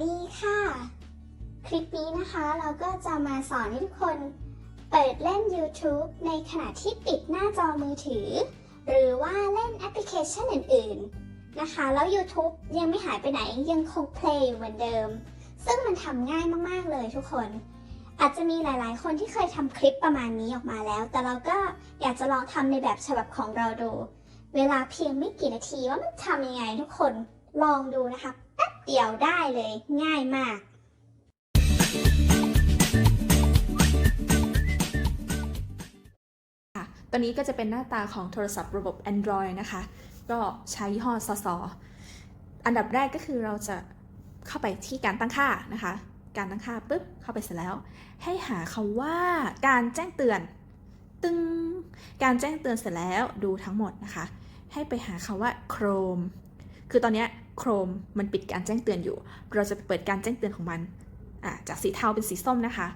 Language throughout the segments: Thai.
ดีค่ะ คลิปนี้นะคะเราก็จะมาสอนให้ทุกคน เปิดเล่น YouTube ในขณะที่ปิดหน้าจอมือถือ หรือว่าเล่นแอปพลิเคชันอื่นๆนะคะ แล้ว YouTube ยังไม่หายไปไหนยังคงเพลย์อยู่เหมือนเดิม ซึ่งมันทำง่ายมากๆเลยทุกคน อาจจะมีหลายๆ คนที่เคยทำคลิปประมาณนี้ออกมาแล้ว แต่เราก็อยากจะลองทำในแบบฉบับของเราดู เวลาเพียงไม่กี่นาทีว่ามันทำยังไงทุกคนลองดูนะคะ ป๊บเดียวได้เลยง่ายมากค่ะตัวนี้ก็จะเป็นหน้าตาของโทรศัพท์ระบบ Android นะคะ ก็ใช้ยี่ห้อซอซออันดับแรกก็คือเราจะเข้าไปที่การตั้งค่านะคะ การตั้งค่าปุ๊บเข้าไปเสร็จแล้ว ให้หาคำว่าการแจ้งเตือน ตึงการแจ้งเตือนเสร็จแล้วดูทั้งหมดนะคะ ให้ไปหาคำว่า Chrome คือตอนนี้ Chrome มันปิดการแจ้งเตือนอยู่ เราจะไปเปิดการแจ้งเตือนของมัน จากสีเทาเป็นสีส้มนะคะ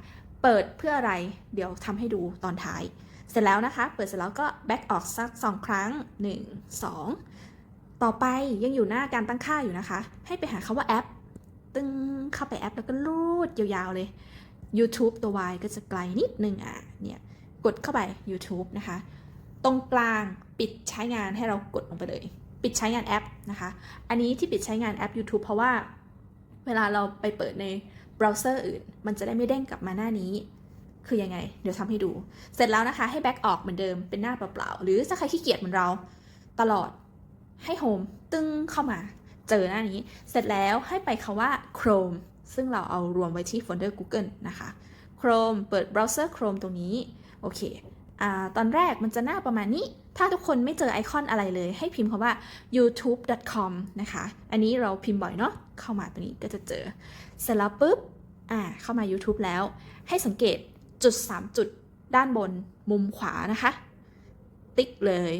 เปิดเพื่ออะไร เดี๋ยวทำให้ดูตอนท้าย เสร็จแล้วนะคะ เปิดเสร็จแล้วก็ back ออกสัก 2 ครั้ง 1 2 ต่อไปยังอยู่หน้าการตั้งค่าอยู่นะคะ ให้ไปหาคำว่าแอป ตึงเข้าไปแอปแล้วก็ลูดยาวๆเลย YouTube ตัว Y ก็จะไกลนิดนึงอะ เนี่ย กดเข้าไป YouTube นะคะ ตรงกลางปิดใช้งานให้เรากดลงไปเลย ปิดใช้งานแอปนะคะ อันนี้ที่ปิดใช้งานแอป YouTube เพราะว่าเวลาเราไปเปิดในเบราว์เซอร์อื่น มันจะได้ไม่เด้งกลับมาหน้านี้ คือยังไง เดี๋ยวทำให้ดู เสร็จแล้วนะคะ ให้แบ็กออกเหมือนเดิมเป็นหน้าเปล่าๆ หรือถ้าใครขี้เกียจเหมือนเรา ตลอดให้โฮมตึ้งเข้ามา เจอหน้านี้ เสร็จแล้วให้ไปคาว่า Chrome ซึ่งเราเอารวมไว้ที่โฟลเดอร์ Google นะคะ Chrome เปิดเบราว์เซอร์ Chrome ตรงนี้ โอเคอ่าตอนแรกมันจะหน้าประมาณนี้ ถ้าทุกคนไม่เจอไอคอนอะไรเลยให้พิมพ์คำว่า youtube.com นะคะ อันนี้เราพิมพ์บ่อยเนาะเข้ามาตรงนี้ก็จะเจอ เสร็จแล้วปุ๊บอ่าเข้ามา YouTube แล้ว ให้สังเกตจุด 3 จุดด้านบนมุมขวานะคะ ติ๊กเลย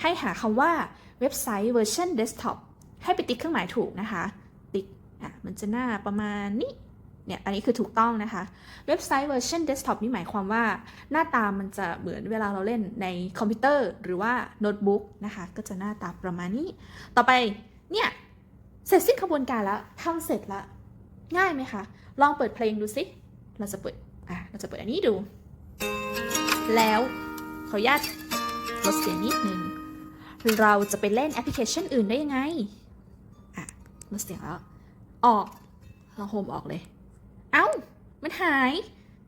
ให้หาคำว่าเว็บไซต์ version desktop ให้ไปติ๊กเครื่องหมายถูกนะคะ ติ๊กอะมันจะหน้าประมาณนี้ เนี่ย อันนี้คือถูกต้องนะคะ เว็บไซต์ version desktop นี่หมายความว่า หน้าตามันจะเหมือนเวลาเราเล่นในคอมพิวเตอร์หรือว่าโน้ตบุ๊กนะคะ ก็จะหน้าตาประมาณนี้ ต่อไป เนี่ย เสร็จสิ้นขบวนการแล้วทำเสร็จแล้ว ง่ายไหมคะ ลองเปิดเพลงดูสิ เราจะเปิด อะ เราจะเปิดอันนี้ดู แล้วขออนุญาตลดเสียงนิดนึง เราจะไปเล่นแอปพลิเคชันอื่นได้ยังไง อะลดเสียงแล้ว ออก เราโฮมออกเลย เอ้า มันหาย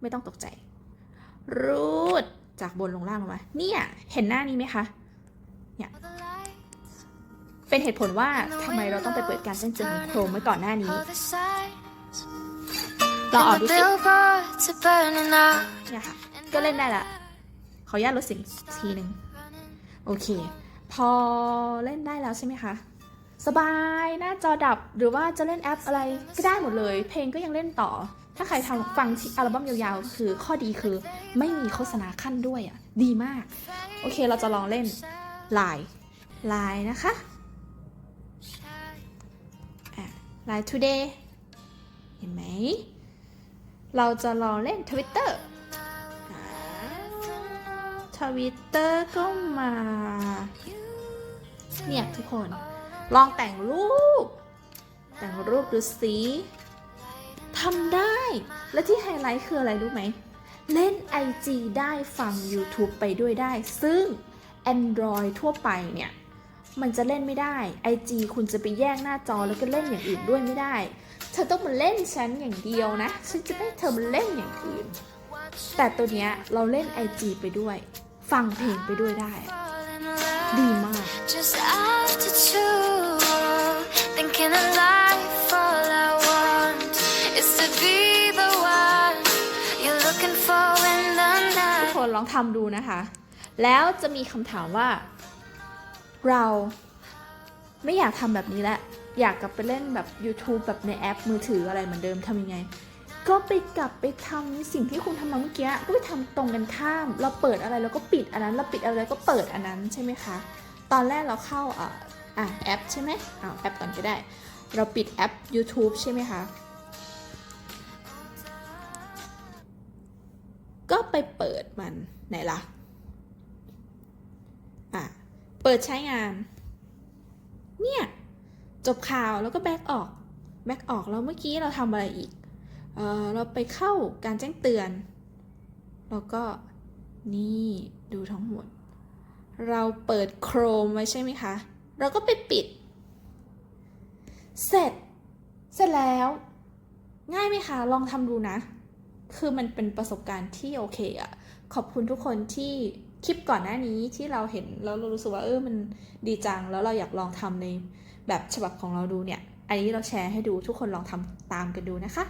ไม่ต้องตกใจ รูดจากบนลงล่างลงมา เนี่ย เห็นหน้านี้ไหมคะ เนี่ย เป็นเหตุผลว่าทำไมเราต้องไปเปิดการแจ้งเตือนของโครมไว้ก่อนหน้านี้ลองออกดูสิเนี่ยค่ะ ก็เล่นได้ละขออนุญาตลดเสียงทีหนึ่งโอเค พอเล่นได้แล้วใช่ไหมคะ สบายหน้าจอดับหรือว่าจะเล่นแอปอะไรก็ได้หมดเลย เพลงก็ยังเล่นต่อ ถ้าใครทำฟังอัลบั้มยาวๆ คือข้อดีคือไม่มีโฆษณาขั้นด้วยอะ ดีมาก โอเคเราจะลองเล่นไลน์ไลน์นะคะไลน์ today เห็นไหม เราจะลองเล่น Twitter ทวิตเตอร์ก็มา เนี่ย ทุกคน ลองแต่งรูป แต่งรูปดูสิทำได้ และที่ไฮไลท์คืออะไรรู้ไหม เล่น IG ได้ฟัง YouTube ไปด้วยได้ ซึ่ง Android ทั่วไปเนี่ย มันจะเล่นไม่ได้ IG คุณจะไปแย่งหน้าจอแล้วก็เล่นอย่างอื่นด้วยไม่ได้ เธอต้องมาเล่นฉันอย่างเดียวนะ ฉันจะไม่ให้เธอมาเล่นอย่างอื่น แต่ตัวเนี้ยเราเล่น IG ไปด้วย ฟังเพลงไปด้วยได้ ดีมาก Just after two, in a life, all I want is to be the one you're looking for in the night. คนลองทำดูนะคะ แล้วจะมีคำถามว่า เราไม่อยากทำแบบนี้แล้วอยากกลับไปเล่นแบบ YouTube แบบในแอปมือถืออะไรเหมือนเดิมทำยังไง ก็ไปกลับไปทำสิ่งที่คุณทำมาเมื่อกี้ก็ไปทำตรงกันข้าม เราเปิดอะไรเราก็ปิดอันนั้น เราปิดอะไรก็เปิดอันนั้นใช่ไหมคะ ตอนแรกเราเข้า อะแอปใช่ไหมอ้าวแอปก่อนก็ได้ เราปิดแอป YouTube ใช่ไหมคะก็ไปเปิดมันไหนล่ะอะเปิดใช้งาน เนี่ย จบข่าวแล้วก็แบ็กออก Mac ออกแล้วเมื่อกี้เราทำอะไรอีกเออเราไปเข้าการแจ้งเตือน แล้วก็นี่ดูทั้งหมด เราเปิด Chrome ไว้ใช่ไหมคะ เราก็ไปปิด เสร็จ เสร็จแล้ว ง่ายไหมคะ ลองทำดูนะ คือมันเป็นประสบการณ์ที่โอเคอะขอบคุณทุกคนที่คลิปก่อนหน้านี้ที่เราเห็นแล้วเรารู้สึกว่าเออมันดีจัง แล้วเราอยากลองทำในแบบฉบับของเราดูเนี่ย อันนี้เราแชร์ให้ดูทุกคนลองทำตามกันดูนะคะ